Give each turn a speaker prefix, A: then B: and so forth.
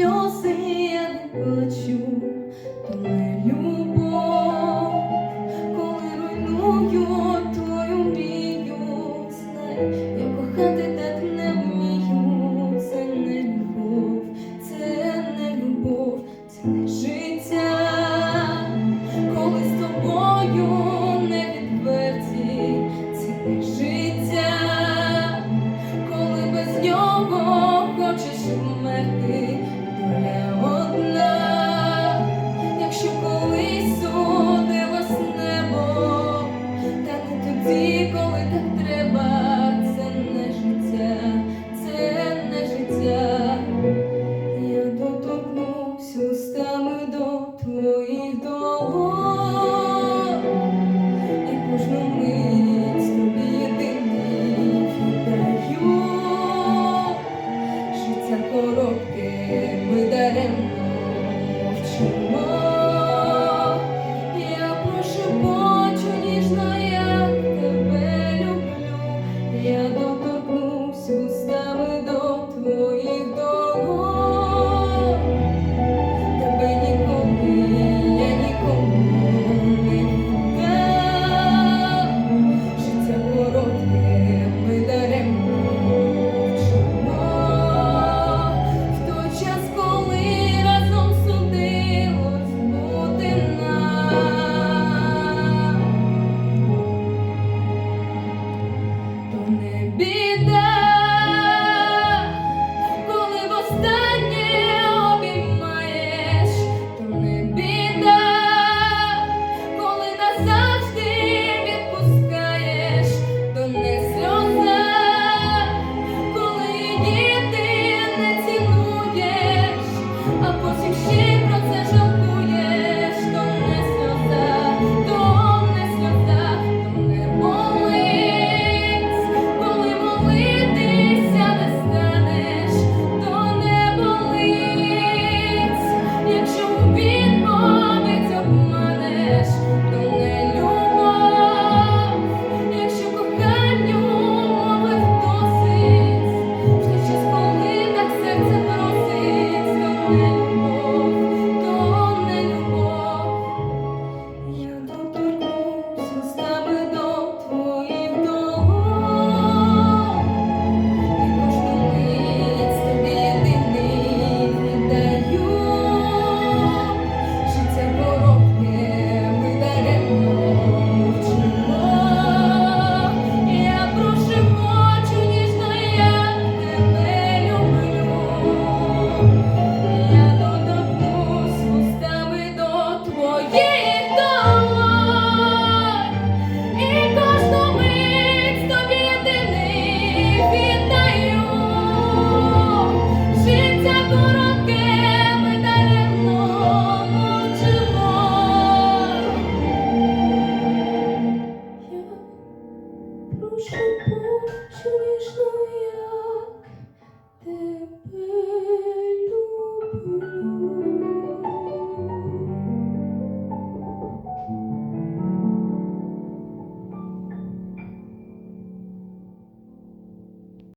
A: сльози я не плачу, то не любов, коли руйнують. sommes dans toi.